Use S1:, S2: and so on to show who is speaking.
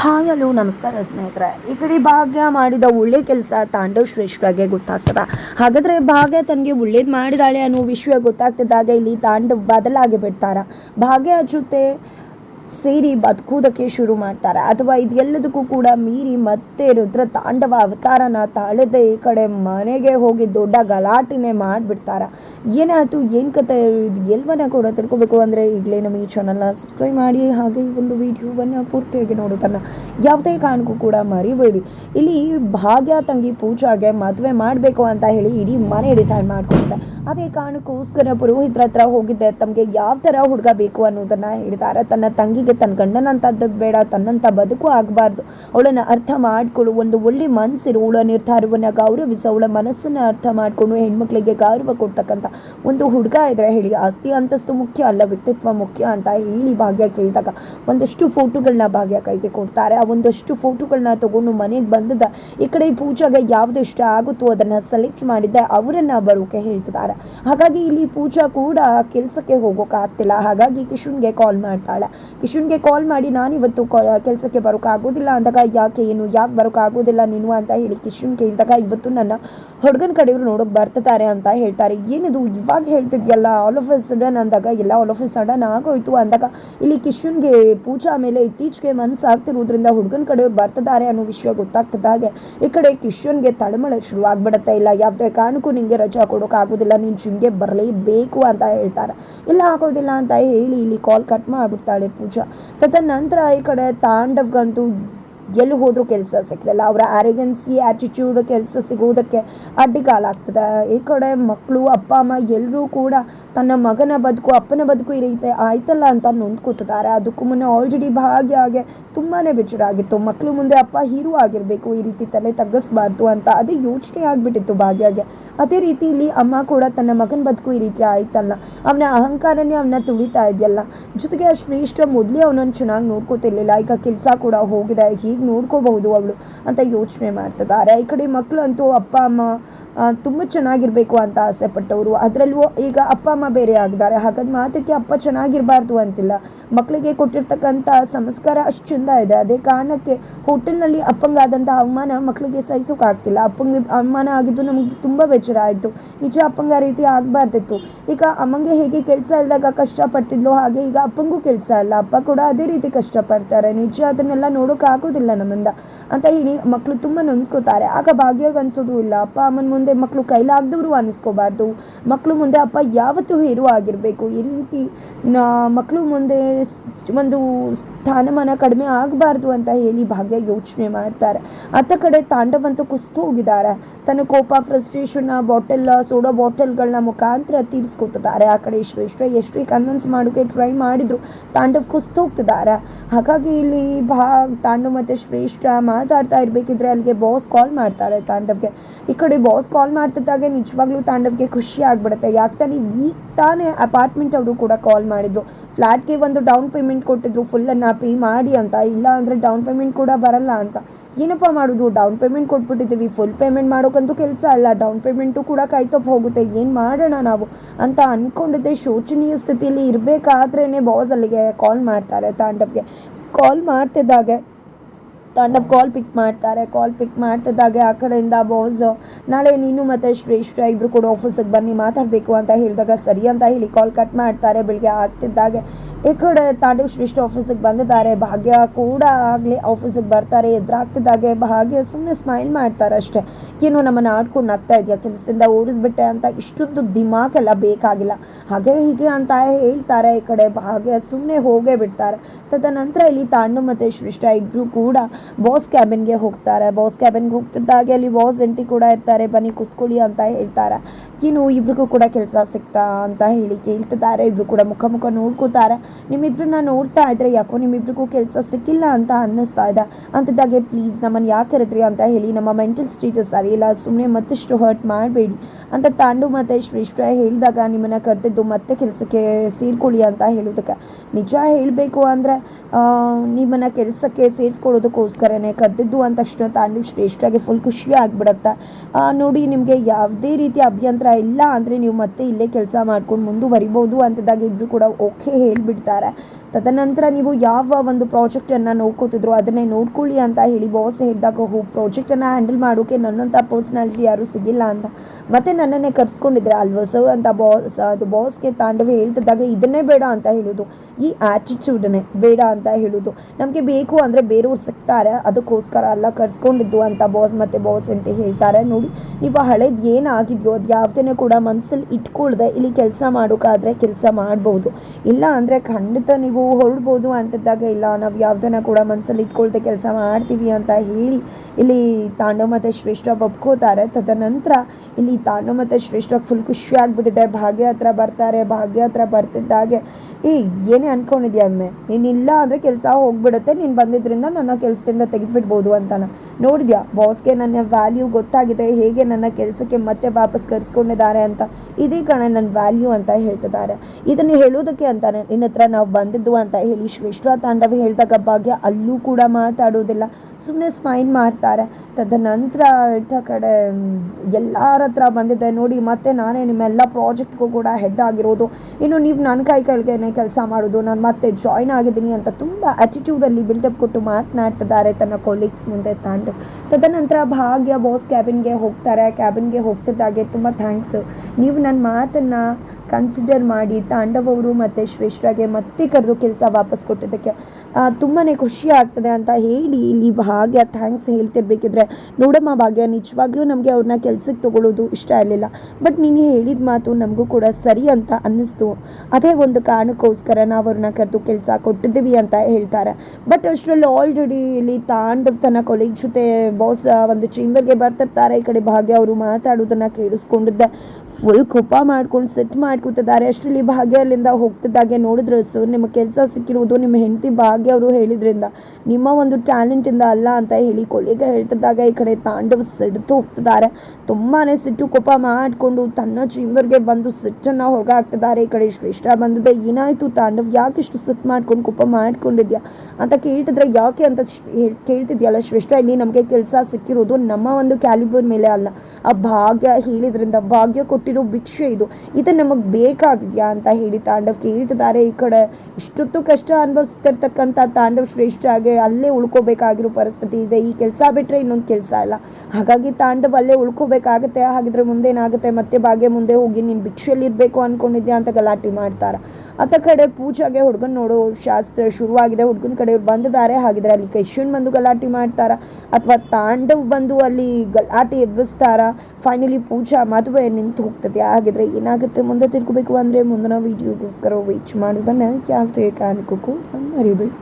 S1: Hi, hello, ನಮಸ್ಕಾರ ಸ್ನೇಹಿತರೆ. ಈ ಕಡೆ ಭಾಗ್ಯ ಮಾಡಿದ ಒಳ್ಳೆ ಕೆಲಸ ತಾಂಡವ್ ಶ್ರೇಷ್ಠಗೆ ಗೊತ್ತಾಗ್ತದ. ಹಾಗಾದ್ರೆ ಭಾಗ್ಯ ತನಗೆ ಒಳ್ಳೇದು ಮಾಡಿದಾಳೆ ಅನ್ನೋ ವಿಷಯ ಗೊತ್ತಾಗ್ತಿದ್ದಾಗ ಇಲ್ಲಿ ತಾಂಡವ್ ಬದಲಾಗಿ ಬಿಡ್ತಾರ. ಭಾಗ್ಯ ಜೊತೆ ಸೇರಿ ಬದುಕುವುದಕ್ಕೆ ಶುರು ಮಾಡ್ತಾರೆ. ಅಥವಾ ಇದೆಲ್ಲದಕ್ಕೂ ಕೂಡ ಮೀರಿ ಮತ್ತೆ ರುದ್ರ ತಾಂಡವ ಅವತಾರನ ತಾಳದೆ ಈ ಕಡೆ ಮನೆಗೆ ಹೋಗಿ ದೊಡ್ಡ ಗಲಾಟೆನೆ ಮಾಡಿಬಿಡ್ತಾರ. ಏನಾಯ್ತು? ಏನು ಕತೆ ಇದು ಕೂಡ ತಿಳ್ಕೊಬೇಕು ಅಂದರೆ ಈಗಲೇ ನಮ್ಮ ಈ ಚಾನಲ್ನ ಸಬ್ಸ್ಕ್ರೈಬ್ ಮಾಡಿ, ಹಾಗೆ ಈ ಒಂದು ವಿಡಿಯೋವನ್ನು ಪೂರ್ತಿಯಾಗಿ ನೋಡೋದನ್ನ ಯಾವುದೇ ಕಾರಣಕ್ಕೂ ಕೂಡ ಮರಿಬೇಡಿ. ಇಲ್ಲಿ ಭಾಗ್ಯ ತಂಗಿ ಪೂಜಾಗೆ ಮದುವೆ ಮಾಡಬೇಕು ಅಂತ ಹೇಳಿ ಇಡೀ ಮನೆ ಡಿಸೈಡ್ ಮಾಡ್ಕೊಳ್ತಾರೆ ಅದೇ ಕಾರಣಕ್ಕೋಸ್ಕರ ಪುರೋಹಿತರ ಹತ್ರ ಹೋಗಿದ್ದೆ. ತಮಗೆ ಯಾವ ತರ ಹುಡುಗ ಬೇಕು ಅನ್ನೋದನ್ನ ಹೇಳ್ತಾರೆ ತನ್ನ ತಂಗಿಗೆ ತನ್ನ ಗಂಡನಂತದ್ದು ಬೇಡ, ತನ್ನಂಥ ಬದುಕು ಆಗಬಾರ್ದು. ಅವಳನ್ನ ಅರ್ಥ ಮಾಡಿಕೊಳ್ಳು ಒಂದು ಒಳ್ಳೆ ಮನಸ್ಸಿರು ಅವಳ ನಿರ್ಧಾರವನ್ನು ಗೌರವಿಸಿ. ಅವಳ ಮನಸ್ಸನ್ನು ಅರ್ಥ ಮಾಡಿಕೊಂಡು ಹೆಣ್ಮಕ್ಳಿಗೆ ಗೌರವ ಕೊಡ್ತಕ್ಕಂಥ ಒಂದು ಹುಡುಗ ಇದ್ರೆ ಹೇಳಿ, ಆಸ್ತಿ ಅಂತಸ್ತು ಮುಖ್ಯ ಅಲ್ಲ, ವ್ಯಕ್ತಿತ್ವ ಮುಖ್ಯ ಅಂತ ಹೇಳಿ ಭಾಗ್ಯ ಕೇಳಿದಾಗ ಒಂದಷ್ಟು ಫೋಟೋಗಳನ್ನ ಭಾಗ್ಯ ಕೈಗೆ ಕೊಡ್ತಾರೆ. ಆ ಒಂದಷ್ಟು ಫೋಟೋಗಳನ್ನ ತಗೊಂಡು ಮನೆಗೆ ಬಂದದ ಈ ಕಡೆ ಪೂಜಾಗೆ ಯಾವ್ದು ಇಷ್ಟ ಆಗುತ್ತೋ ಅದನ್ನ ಸೆಲೆಕ್ಟ್ ಮಾಡಿದ್ದೆ ಅವರನ್ನ ಬರೋಕೆ ಹೇಳ್ತಿದ್ದಾರೆ. ಹಾಗಾಗಿ ಇಲ್ಲಿ ಪೂಜಾ ಕೂಡ ಕೆಲಸಕ್ಕೆ ಹೋಗೋಕೆ ಆಗ್ತಿಲ್ಲ. ಹಾಗಾಗಿ ಕಿಶುನ್ಗೆ ಕಾಲ್ ಮಾಡ್ತಾಳೆ. ಕಿಶುನ್ಗೆ ಕಾಲ್ ಮಾಡಿ, ನಾನು ಇವತ್ತು ಕೆಲಸಕ್ಕೆ ಬರೋಕೆ ಆಗೋದಿಲ್ಲ ಅಂದಾಗ ಯಾಕೆ ಏನು, ಯಾಕೆ ಆಗೋದಿಲ್ಲ ನೀನು ಅಂತ ಹೇಳಿ ಕಿಶುನ್ ಕೇಳಿದಾಗ ಇವತ್ತು ನನ್ನ ಹುಡುಗನ ಕಡೆಯವರು ನೋಡೋಕೆ ಬರ್ತಾರೆ ಅಂತ ಹೇಳ್ತಾರೆ. ಏನಿದು, ಇವಾಗ ಹೇಳ್ತಿದ್ಯಲ್ಲ ಆಲ್ ಆಫ್ ಎ ಸಡನ್ ಅಂದಾಗ ಎಲ್ಲ ಆಲ್ ಆಫ್ ಎ ಸಡನ್ ಆಗೋಯ್ತು ಅಂದಾಗ ಇಲ್ಲಿ ಕಿಶುನ್ಗೆ ಪೂಜಾ ಮೇಲೆ ಇತ್ತೀಚೆಗೆ ಮನಸ್ಸಾಗ್ತಿರೋದ್ರಿಂದ ಹುಡುಗನ ಕಡೆಯವರು ಬರ್ತಿದ್ದಾರೆ ಅನ್ನೋ ವಿಷಯ ಹಾಗೆ, ಈ ಕಡೆ ಕಿಶುನ್ಗೆ ತಳಮಳ ಶುರು ಇಲ್ಲ, ಯಾವುದೇ ಕಾರಣಕ್ಕೂ ನಿಂಗೆ ರಜಾ ಕೊಡೋಕೆ ಆಗೋದಿಲ್ಲ, ನೀನು ಜಿಮ್ಗೆ ಬರಲೇಬೇಕು ಅಂತ ಹೇಳ್ತಾರೆ. ಇಲ್ಲ, ಆಗೋದಿಲ್ಲ ಅಂತ ಹೇಳಿ ಇಲ್ಲಿ ಕಾಲ್ ಕಟ್ ಮಾಡಿಬಿಡ್ತಾಳೆ ಪೂಜಾ. ತದನಂತರ ಈ ಕಡೆ ತಾಂಡವ್ಗಂತೂ ಎಲ್ಲಿ ಹೋದರೂ ಕೆಲಸ ಸಿಗ್ತಿಲ್ಲ ಅವರ ಆ್ಯರಿಗೆನ್ಸಿ ಆ್ಯಟಿಟ್ಯೂಡ್ ಕೆಲಸ ಸಿಗೋದಕ್ಕೆ ಅಡ್ಡಿಗಾಲಾಗ್ತದೆ. ಈ ಕಡೆ ಮಕ್ಕಳು, ಅಪ್ಪ, ಅಮ್ಮ ಎಲ್ಲರೂ ಕೂಡ ತನ್ನ ಮಗನ ಬದುಕು, ಅಪ್ಪನ ಬದುಕು ಈ ರೀತಿ ಆಯ್ತಲ್ಲ ಅಂತ ನೊಂದ್ಕೊತಿದ್ದಾರೆ ಅದಕ್ಕೂ ಮುನ್ನ ಆಲ್ರೆಡಿ ಭಾಗ್ಯಗೆ ತುಂಬಾ ಬೇಜಾರಾಗಿತ್ತು. ಮಕ್ಕಳು ಮುಂದೆ ಅಪ್ಪ ಹೀರೋ ಆಗಿರಬೇಕು, ಈ ರೀತಿ ತಲೆ ತಗ್ಗಿಸ್ಬಾರ್ದು ಅಂತ. ಅದೇ ಯೋಚನೆ ಆಗಿಬಿಟ್ಟಿತ್ತು ಆಗಿ ಅದೇ ರೀತಿ ಇಲ್ಲಿ ಅಮ್ಮ ಕೂಡ ತನ್ನ ಮಗನ ಬದುಕು ಈ ರೀತಿ ಆಯ್ತಲ್ಲ. ಅವನ ಅಹಂಕಾರನೇ ಅವನ ತುಳಿತಾ ಇದೆಯಲ್ಲ. ಜೊತೆಗೆ ಆ ಶ್ರೇಷ್ಠ ಮೊದಲೇ ಅವನನ್ನು ಚೆನ್ನಾಗಿ ನೋಡ್ಕೋತಿರ್ಲಿಲ್ಲ. ಈಗ ಕೆಲಸ ಕೂಡ ಹೋಗಿದೆ. ಹೀಗೆ ನೋಡ್ಕೋಬಹುದು ಅವಳು ಅಂತ ಯೋಚನೆ ಮಾಡ್ತಿದ್ದಾರೆ. ಈ ಕಡೆ ಮಕ್ಕಳಂತೂ ಅಪ್ಪ, ಅಮ್ಮ ತುಂಬ ಚೆನ್ನಾಗಿರಬೇಕು ಅಂತ ಆಸೆ ಪಟ್ಟವರು ಅದರಲ್ಲೂ ಈಗ ಅಪ್ಪ ಅಮ್ಮ ಬೇರೆ ಆಗಿದ್ದಾರೆ. ಹಾಗಾಗಿ ಮಾತಕ್ಕೆ ಅಪ್ಪ ಚೆನ್ನಾಗಿರಬಾರ್ದು ಅಂತಿಲ್ಲ. ಮಕ್ಕಳಿಗೆ ಕೊಟ್ಟಿರ್ತಕ್ಕಂಥ ಸಂಸ್ಕಾರ ಅಷ್ಟು ಚಂದ ಇದೆ. ಅದೇ ಕಾರಣಕ್ಕೆ ಹೋಟೆಲ್ನಲ್ಲಿ ಅಪ್ಪಂಗಾದಂಥ ಅವಮಾನ ಮಕ್ಕಳಿಗೆ ಸಹಿಸೋಕ್ಕಾಗ್ತಿಲ್ಲ ಅಪ್ಪಂಗೆ ಅವಮಾನ ಆಗಿದ್ದು ನಮಗೆ ತುಂಬ ಬೇಜಾರ ಆಯಿತು. ನಿಜ ಅಪ್ಪಂಗ ರೀತಿ ಆಗಬಾರ್ದಿತ್ತು. ಈಗ ಅಮ್ಮಂಗೆ ಹೇಗೆ ಕೆಲಸ ಇಲ್ಲದಾಗ ಕಷ್ಟಪಡ್ತಿದ್ಲೋ ಹಾಗೆ ಈಗ ಅಪ್ಪಂಗೂ ಕೆಲಸ ಇಲ್ಲ ಅಪ್ಪ ಕೂಡ ಅದೇ ರೀತಿ ಕಷ್ಟಪಡ್ತಾರೆ. ನಿಜ ಅದನ್ನೆಲ್ಲ ನೋಡೋಕ್ಕಾಗೋದಿಲ್ಲ ನಮ್ಮಿಂದ. ಅಂತ ಹೇಳಿ ಮಕ್ಕಳು ತುಂಬ ನೊಂದ್ಕೋತಾರೆ. ಆಗ ಭಾಗ್ಯವಾಗಿ ಅನ್ಸೋದು ಇಲ್ಲ. ಅಪ್ಪ ಅಮ್ಮನ ಮುಂದೆ ಮಕ್ಕಳು ಕೈಲಾಗ್ದವರು ಅನ್ನಿಸ್ಕೋಬಾರ್ದು. ಮಕ್ಕಳು ಮುಂದೆ ಅಪ್ಪ ಯಾವತ್ತೂ ಹೀರೋ ಆಗಿರಬೇಕು. ಈ ರೀತಿ ಮಕ್ಕಳು ಮುಂದೆ ಒಂದು ಸ್ಥಾನಮಾನ ಕಡಿಮೆ ಆಗಬಾರ್ದು ಅಂತ ಹೇಳಿ ಭಾಗ್ಯ ಯೋಚನೆ ಮಾಡ್ತಾರೆ. ಅತ್ತ ಕಡೆ ತಾಂಡವಂತೂ ಕುಸ್ತು ಹೋಗಿದ್ದಾರೆ. ತನ್ನ ಕೋಪ ಫ್ರಸ್ಟ್ರೇಷನ್ ಬಾಟಲ್ ಸೋಡಾ ಬಾಟಲ್ಗಳನ್ನ ಮುಖಾಂತರ ತೀರಿಸ್ಕೊತಿದ್ದಾರೆ. ಆ ಕಡೆ ಶ್ರೇಷ್ಠ ಎಷ್ಟೇ ಕನ್ವಿನ್ಸ್ ಮಾಡೋಕ್ಕೆ ಟ್ರೈ ಮಾಡಿದ್ರು. ತಾಂಡವ್ ಕುಸ್ತು ಹೋಗ್ತಿದ್ದಾರೆ. ಹಾಗಾಗಿ ಇಲ್ಲಿ ಭಾ, ತಾಂಡವ್ ಮತ್ತು ಶ್ರೇಷ್ಠ ಮಾತಾಡ್ತಾ ಇರಬೇಕಿದ್ರೆ ಅಲ್ಲಿಗೆ ಬಾಸ್ ಕಾಲ್ ಮಾಡ್ತಾರೆ ತಾಂಡವ್ಗೆ. ಈ ಕಡೆ ಬಾಸ್ ಕಾಲ್ ಮಾಡ್ತಿದ್ದಾಗೆ ನಿಜವಾಗ್ಲೂ ತಾಂಡವ್ಗೆ ಖುಷಿ ಆಗ್ಬಿಡುತ್ತೆ. ಯಾಕೆ ತಾನೇ ಈಗ ತಾನೇ ಅಪಾರ್ಟ್ಮೆಂಟ್ ಅವರು ಕೂಡ ಕಾಲ್ ಮಾಡಿದ್ರು. ಫ್ಲ್ಯಾಟ್ಗೆ ಒಂದು ಡೌನ್ ಪೇಮೆಂಟ್ ಕೊಟ್ಟಿದ್ರು. ಫುಲ್ಲನ್ನು ಪೇ ಮಾಡಿ ಅಂತ. ಇಲ್ಲ ಅಂದರೆ ಡೌನ್ ಪೇಮೆಂಟ್ ಕೂಡ ಬರಲ್ಲ ಅಂತ. ಏನಪ್ಪ ಮಾಡೋದು? ಡೌನ್ ಪೇಮೆಂಟ್ ಕೊಟ್ಬಿಟ್ಟಿದ್ದೀವಿ ಫುಲ್ ಪೇಮೆಂಟ್ ಮಾಡೋಕ್ಕಂತೂ ಕೆಲಸ ಅಲ್ಲ. ಡೌನ್ ಪೇಮೆಂಟು ಕೂಡ ಕೈತಪ್ಪು ಹೋಗುತ್ತೆ. ಏನು ಮಾಡೋಣ ನಾವು? ಅಂತ ಅಂದ್ಕೊಂಡಿದ್ದೆ ಶೋಚನೀಯ ಸ್ಥಿತಿಯಲ್ಲಿ ಇರಬೇಕಾದ್ರೇ ಬಾಸ್ ಅಲ್ಲಿಗೆ ಕಾಲ್ ಮಾಡ್ತಾರೆ ತಾಂಡವ್ಗೆ. ಕಾಲ್ ಮಾಡ್ತಿದ್ದಾಗೆ. ತಾಂಡವ್ ಕಾಲ್ ಪಿಕ್ ಮಾಡ್ತಾರೆ. ಕಾಲ್ ಪಿಕ್ ಮಾಡ್ತಿದ್ದಾಗೆ ಆ ಕಡೆಯಿಂದ ಬಾಸ್ ನಾಳೆ ನೀನು ಮತ್ತು ಶ್ರೇಷ್ಠ ಇಬ್ಬರು ಕೂಡ ಆಫೀಸಿಗೆ ಬನ್ನಿ, ಮಾತಾಡಬೇಕು ಅಂತ ಹೇಳಿದಾಗ ಸರಿ ಅಂತ ಹೇಳಿ ಕಾಲ್ ಕಟ್ ಮಾಡ್ತಾರೆ. ಬೆಳಿಗ್ಗೆ ಆಗ್ತಿದ್ದಾಗೆ. ಈ ಕಡೆ ತಾಂಡವ್ ಶ್ರೇಷ್ಠ ಆಫೀಸಿಗೆ ಬಂದಿದ್ದಾರೆ. ಭಾಗ್ಯ ಕೂಡ ಆಗಲಿ ಆಫೀಸಿಗೆ ಬರ್ತಾರೆ. ಎದುರಾಗ್ತಿದ್ದಾಗೆ ಭಾಗ್ಯ ಸುಮ್ಮನೆ ಸ್ಮೈಲ್ ಮಾಡ್ತಾರೆ ಅಷ್ಟೇ ಏನು ನಮ್ಮನ್ನು ಆಡ್ಕೊಂಡು ನಗ್ತಾ ಇದೆಯಾ? ಕೆಲಸದಿಂದ ಓಡಿಸ್ಬಿಟ್ಟೆ ಅಂತ ಇಷ್ಟೊಂದು ದಿಮಾಕೆಲ್ಲ ಬೇಕಾಗಿಲ್ಲ. ಹಾಗೆ ಹೀಗೆ ಅಂತ ಹೇಳ್ತಾರೆ ಈ ಕಡೆ. ಭಾಗ್ಯ ಸುಮ್ಮನೆ ಹೋಗೇ ಬಿಡ್ತಾರೆ. ತದನಂತರ ಇಲ್ಲಿ ತಾಂಡು ಮತ್ತು ಶ್ರೇಷ್ಠ ಇಬ್ಬರು ಕೂಡ ಬಾಸ್ ಕ್ಯಾಬಿನ್ಗೆ ಹೋಗ್ತಾರೆ. ಬಾಸ್ ಕ್ಯಾಬಿನ್ಗೆ ಹೋಗ್ತಿದ್ದಾಗೆ ಅಲ್ಲಿ ಬಾಸ್ ಎಂಟಿ ಕೂಡ ಇರ್ತಾರೆ. ಬನ್ನಿ ಕೂತ್ಕೊಳ್ಳಿ ಅಂತ ಹೇಳ್ತಾರೆ. ಏನು, ಇಬ್ರಿಗೂ ಕೂಡ ಕೆಲಸ ಸಿಗ್ತಾ ಅಂತ ಹೇಳಿ ಕೇಳ್ತಿದ್ದಾರೆ. ಇಬ್ಬರು ಕೂಡ ಮುಖ ಮುಖ ನೋಡ್ಕೋತಾರೆ. ನಿಮ್ಮಿಬ್ರನ್ನ ನೋಡ್ತಾ ಇದ್ರೆ ಯಾಕೋ ನಿಮ್ಮಿಬ್ರಿಗೂ ಕೆಲಸ ಸಿಕ್ಕಿಲ್ಲ ಅಂತ ಅನ್ನಿಸ್ತಾ ಇದೆ. ಅಂಥದ್ದಾಗೆ ಪ್ಲೀಸ್ ನಮ್ಮನ್ನು ಯಾಕೆ ಕರೆದ್ರಿ? ಅಂತ ಹೇಳಿ ನಮ್ಮ ಮೆಂಟಲ್ ಸ್ಟೇಟಸ್ ಸರಿಯಿಲ್ಲ. ಸುಮ್ಮನೆ ಮತ್ತಷ್ಟು ಹರ್ಟ್ ಮಾಡಬೇಡಿ ಅಂತ ತಾಂಡು ಮತ್ತು ಶ್ರೇಷ್ಠ ಹೇಳಿದಾಗ, ನಿಮ್ಮನ್ನು ಕರೆದಿದ್ದು ಮತ್ತೆ ಕೆಲಸಕ್ಕೆ ಸೇರ್ಕೊಳ್ಳಿ ಅಂತ ಹೇಳೋದಕ್ಕೆ ನಿಜ ಹೇಳಬೇಕು ಅಂದರೆ ನಿಮ್ಮನ್ನು ಕೆಲಸಕ್ಕೆ ಸೇರಿಸ್ಕೊಳ್ಳೋದಕ್ಕೋಸ್ಕರನೇ ಕರೆದಿದ್ದು ಅಂತ ತಕ್ಷಣ ತಾಂಡು ಶ್ರೇಷ್ಠಗೆ ಫುಲ್ ಖುಷಿ ಆಗಿಬಿಡುತ್ತೆ. ನೋಡಿ, ನಿಮಗೆ ಯಾವುದೇ ರೀತಿ ಅಭ್ಯಂತರ ಇಲ್ಲ ಅಂದರೆ ನೀವು ಮತ್ತೆ ಇಲ್ಲೇ ಕೆಲಸ ಮಾಡ್ಕೊಂಡು ಮುಂದುವರಿಬೋದು. ಅಂತದಾಗಿ ಇಬ್ಬರು ಕೂಡ ಓಕೆ ಹೇಳಿಬಿಡ್ತಾರೆ. ಇದ್ದಾರೆ ತದನಂತರ ನೀವು ಯಾವ ಒಂದು ಪ್ರಾಜೆಕ್ಟನ್ನು ನೋಡ್ಕೋತಿದ್ರು ಅದನ್ನೇ ನೋಡ್ಕೊಳ್ಳಿ ಅಂತ ಹೇಳಿ ಬಾಸ್ ಹೇಳಿದಾಗ ಹೋ ಪ್ರಾಜೆಕ್ಟನ್ನು ಹ್ಯಾಂಡಲ್ ಮಾಡೋಕೆ ನನ್ನಂಥ ಪರ್ಸ್ನಾಲಿಟಿ ಯಾರೂ ಸಿಗಿಲ್ಲ ಅಂತ. ಮತ್ತೆ ನನ್ನನ್ನೇ ಕರ್ಸ್ಕೊಂಡಿದ್ರೆ, ಅಲ್ವಾ ಅಂತ ಬಾಸ್ ಅದು ಬಾಸ್ಗೆ ತಾಂಡವ ಹೇಳ್ತಿದ್ದಾಗ, ಇದನ್ನೇ ಬೇಡ ಅಂತ ಹೇಳೋದು. ಈ ಆ್ಯಟಿಟ್ಯೂಡನ್ನೇ ಬೇಡ ಅಂತ ಹೇಳೋದು. ನಮಗೆ ಬೇಕು ಅಂದರೆ ಬೇರೆಯವ್ರು ಸಿಗ್ತಾರೆ. ಅದಕ್ಕೋಸ್ಕರ ಅಲ್ಲ, ಕರ್ಸ್ಕೊಂಡಿದ್ದು ಅಂತ ಬಾಸ್ ಮತ್ತೆ ಬಾಸ್ ಅಂತ ಹೇಳ್ತಾರೆ. ನೋಡಿ, ನೀವು ಹಳೇದು ಏನಾಗಿದೆಯೋ, ಅದು ಯಾವುದನ್ನೇ ಕೂಡ ಮನಸ್ಸಲ್ಲಿ ಇಟ್ಕೊಳ್ದೆ, ಇಲ್ಲಿ ಕೆಲಸ ಮಾಡೋಕ್ಕಾದ್ರೆ ಕೆಲಸ ಮಾಡ್ಬೋದು. ಇಲ್ಲ ಅಂದರೆ ಖಂಡಿತ ನೀವು ಹೊರಡ್ಬೋದು ಅಂತಿದ್ದಾಗ ಇಲ್ಲ, ನಾವು ಯಾವುದನ್ನ ಕೂಡ ಮನಸ್ಸಲ್ಲಿ ಇಟ್ಕೊಳ್ದೆ ಕೆಲಸ ಮಾಡ್ತೀವಿ ಅಂತ ಹೇಳಿ ಇಲ್ಲಿ ತಾಂಡವ ಶ್ರೇಷ್ಠ ಒಪ್ಕೋತಾರೆ. ತದನಂತರ ಇಲ್ಲಿ ತಾಂಡವ ಮತ್ತು ಶ್ರೇಷ್ಠ ಫುಲ್ ಖುಷಿ ಆಗ್ಬಿಟ್ಟಿದೆ. ಭಾಗ್ಯ ಹತ್ರ ಬರ್ತಾರೆ, ಭಾಗ್ಯ ಹತ್ರ ಬರ್ತಿದ್ದಾಗೆ ಏ, ಏನೇ ಅನ್ಕೊಂಡಿದ್ಯಾ ಅಮ್ಮೆ? ನೀನಿಲ್ಲ ಅಂದರೆ ಕೆಲಸ ಹೋಗ್ಬಿಡುತ್ತೆ. ನೀನು ಬಂದಿದ್ರಿಂದ ನನ್ನ ಕೆಲಸದಿಂದ ತೆಗೆದುಬಿಡ್ಬೋದು ಅಂತಾನ. ನೋಡಿದ್ಯಾ? ಬಾಸ್ಗೆ ನನ್ನ ವ್ಯಾಲ್ಯೂ ಗೊತ್ತಾಗಿದೆ, ಹೇಗೆ ನನ್ನ ಕೆಲಸಕ್ಕೆ ಮತ್ತೆ ವಾಪಸ್ ಕರೆಸ್ಕೊಂಡಿದ್ದಾರೆ ಅಂತ? ಇದೇ ಕಾರಣ ನನ್ನ ವ್ಯಾಲ್ಯೂ ಅಂತ ಹೇಳ್ತಿದ್ದಾರೆ. ಇದನ್ನು ಹೇಳೋದಕ್ಕೆ ಅಂತಾನೆ ನಿನ್ನ ಹತ್ರ ನಾವು ಬಂದಿದ್ದು ಅಂತ ಹೇಳಿ ಶ್ರೇಷ್ಠ ತಾಂಡವ ಹೇಳಿದಾಗ ಭಾಗ್ಯ ಅಲ್ಲೂ ಕೂಡ ಮಾತಾಡೋದಿಲ್ಲ ಸುಮ್ಮನೆ ಸ್ಮೈಲ್ ಮಾಡ್ತಾರೆ. ತದನಂತರ ಇಂಥ ಕಡೆ ಎಲ್ಲರ ಹತ್ರ ಬಂದಿದ್ದೆ. ನೋಡಿ, ಮತ್ತೆ ನಾನೇ ನಿಮ್ಮೆಲ್ಲ ಪ್ರಾಜೆಕ್ಟ್ಗೂ ಕೂಡ ಹೆಡ್ ಆಗಿರೋದು. ಇನ್ನು ನೀವು ನನ್ನ ಕೈ ಕೆಳಗೇನೆ ಕೆಲಸ ಮಾಡೋದು. ನಾನು ಮತ್ತೆ ಜಾಯ್ನ್ ಆಗಿದ್ದೀನಿ ಅಂತ ತುಂಬ ಆ್ಯಟಿಟ್ಯೂಡಲ್ಲಿ ಬಿಲ್ಡಪ್ ಕೊಟ್ಟು ಮಾತನಾಡ್ತಿದ್ದಾರೆ ತನ್ನ ಕೊಲೀಗ್ಸ್ ಮುಂದೆ ತಾಂಡು. ತದನಂತರ ಭಾಗ್ಯ ಬಾಸ್ ಕ್ಯಾಬಿನ್ಗೆ ಹೋಗ್ತಾರೆ. ಕ್ಯಾಬಿನ್ಗೆ ಹೋಗ್ತಿದ್ದಾಗೆ ತುಂಬ ಥ್ಯಾಂಕ್ಸ್ ನೀವು ನನ್ನ ಮಾತನ್ನು ಕನ್ಸಿಡರ್ ಮಾಡಿ ತಾಂಡವ್ ಅವರು ಮತ್ತು ಶ್ರೇಷ್ಠಗೆ ಮತ್ತೆ ಕರೆದು ಕೆಲಸ ವಾಪಸ್ ಕೊಟ್ಟಿದ್ದಕ್ಕೆ ತುಂಬಾ ಖುಷಿ ಆಗ್ತದೆ ಅಂತ ಹೇಳಿ ಇಲ್ಲಿ ಭಾಗ್ಯ ಥ್ಯಾಂಕ್ಸ್ ಹೇಳ್ತಿರ್ಬೇಕಿದ್ರೆ. ನೋಡಮ್ಮ ಭಾಗ್ಯ ನಿಜವಾಗ್ಲೂ ನಮಗೆ ಅವ್ರನ್ನ ಕೆಲ್ಸಕ್ಕೆ ತಗೊಳ್ಳೋದು ಇಷ್ಟ ಇರಲಿಲ್ಲ. ಬಟ್ ನೀನು ಹೇಳಿದ ಮಾತು ನಮಗೂ ಕೂಡ ಸರಿ ಅಂತ ಅನ್ನಿಸ್ತು. ಅದೇ ಒಂದು ಕಾರಣಕ್ಕೋಸ್ಕರ ನಾವು ಅವ್ರನ್ನ ಕರೆದು ಕೆಲಸ ಕೊಟ್ಟಿದ್ದೀವಿ ಅಂತ ಹೇಳ್ತಾರೆ. ಬಟ್ ಅಷ್ಟರಲ್ಲಿ ಆಲ್ರೆಡಿ ಇಲ್ಲಿ ತಾಂಡವ್ ತನ್ನ ಕೊಲೆಗ್ ಜೊತೆ ಬಾಸ್ ಒಂದು ಚೇಂಬರ್ಗೆ ಬರ್ತಿರ್ತಾರೆ. ಈ ಕಡೆ ಭಾಗ್ಯ ಅವರು ಮಾತಾಡೋದನ್ನ ಕೇಳಿಸ್ಕೊಂಡಿದ್ದೆ. ಫುಲ್ ಕೋಪ ಮಾಡ್ಕೊಂಡು ಸೆಟ್ ಮಾಡ್ಕೊತಿದ್ದಾರೆ ಅಷ್ಟರಲ್ಲಿ ಭಾಗ್ಯ ಅಲ್ಲಿಂದ ಹೋಗ್ತಿದ್ದಾಗೆ ನೋಡಿದ್ರೆ ಸರ್, ನಿಮ್ಮ ಕೆಲಸ ಸಿಕ್ಕಿರುವುದು ನಿಮ್ಮ ಹೆಂಡತಿ ಭಾಗ್ಯ ಅವರು ಹೇಳಿದ್ರಿಂದ. ನಿಮ್ಮ ಒಂದು ಟ್ಯಾಲೆಂಟಿಂದ ಅಲ್ಲ ಅಂತ ಹೇಳಿ ಕೊಲೆಗೆ ಹೇಳ್ತಿದ್ದಾಗ. ಈ ಕಡೆ ತಾಂಡವ್ ಸಿಡ್ತು ಹೋಗ್ತಿದ್ದಾರೆ. ತುಂಬಾ ಸಿಟ್ಟು ಕೋಪ ಮಾಡಿಕೊಂಡು ತನ್ನ ಚೇಂಬರ್ಗೆ ಬಂದು ಸಿಟ್ಟನ್ನು ಹೊರಗಾಕ್ತಿದ್ದಾರೆ. ಈ ಕಡೆ ಶ್ರೇಷ್ಠ ಬಂದಿದೆ. ಏನಾಯಿತು ತಾಂಡವ್? ಯಾಕೆ ಇಷ್ಟು ಸಿಟ್ಟು ಮಾಡ್ಕೊಂಡು ಕೋಪ ಮಾಡ್ಕೊಂಡಿದ್ಯಾ? ಅಂತ ಕೇಳ್ತಿದ್ರೆ ಯಾಕೆ ಅಂತ ಕೇಳ್ತಿದ್ಯಲ್ಲ ಶ್ರೇಷ್ಠ, ಇಲ್ಲಿ ನಮಗೆ ಕೆಲಸ ಸಿಕ್ಕಿರೋದು ನಮ್ಮ ಒಂದು ಕ್ಯಾಲಿಬರ್ ಮೇಲೆ ಅಲ್ಲ. ಆ ಭಾಗ್ಯ ಹೇಳಿದ್ರಿಂದ ಭಾಗ್ಯ ಕೊಟ್ಟಿರೋ ಭಿಕ್ಷೆ ಇದು. ಇದು ನಮಗೆ ಬೇಕಾಗಿದೆಯಾ ಅಂತ ಹೇಳಿ ತಾಂಡವ್ ಕೇಳ್ತಿದ್ದಾರೆ ಈ ಕಡೆ. ಇಷ್ಟೊತ್ತು ಕಷ್ಟ ಅನುಭವಿಸ್ತಿರ್ತಕ್ಕಂಥ ತಾಂಡವ್ ಶ್ರೇಷ್ಠ ಆಗಿ ಅಲ್ಲೇ ಉಳ್ಕೋಬೇಕಾಗಿರೋ ಪರಿಸ್ಥಿತಿ ಇದೆ. ಈ ಕೆಲಸ ಬಿಟ್ಟರೆ ಇನ್ನೊಂದು ಕೆಲಸ ಇಲ್ಲ ಹಾಗಾಗಿ ತಾಂಡವ್ ಅಲ್ಲೇ ಉಳ್ಕೋಬೇಕಾಗತ್ತೆ. ಹಾಗಿದ್ರೆ ಮುಂದೇನಾಗುತ್ತೆ? ಮತ್ತೆ ಭಾಗ್ಯ ಮುಂದೆ ಹೋಗಿ ನೀನು ಭಿಕ್ಷೆಯಲ್ಲಿ ಇರಬೇಕು ಅನ್ಕೊಂಡಿದ್ಯಾ ಅಂತ ಗಲಾಟೆ ಮಾಡ್ತಾರೆ. ಅತ್ತ ಕಡೆ ಪೂಜಾಗೆ ಹುಡುಗನ್ ನೋಡೋ, ಶಾಸ್ತ್ರ ಶುರುವಾಗಿದೆ, ಹುಡುಗನ ಕಡೆಯವ್ರು ಬಂದಿದ್ದಾರೆ. ಹಾಗಿದ್ರೆ ಅಲ್ಲಿ ಕೈಶ್ವನ್ ಬಂದು ಗಲಾಟೆ ಮಾಡ್ತಾರ? ಅಥವಾ ತಾಂಡವ್ ಬಂದು ಅಲ್ಲಿ ಗಲಾಟೆ ಎಬ್ಬಿಸ್ತಾರ? ಫೈನಲಿ ಪೂಜಾ ಮದುವೆ ನಿಂತು ಹೋಗ್ತದೆ. ಹಾಗಿದ್ರೆ ಏನಾಗುತ್ತೆ ಮುಂದೆ ತಿಳ್ಕೊಬೇಕು ಅಂದ್ರೆ ಮುಂದಿನ ವೀಡಿಯೋಗೋಸ್ಕರ ವೇಟ್ ಮಾಡೋದನ್ನು ಯಾವುದೇ ಕಾರಣಕ್ಕೂ ಮರಿಬೇಡಿ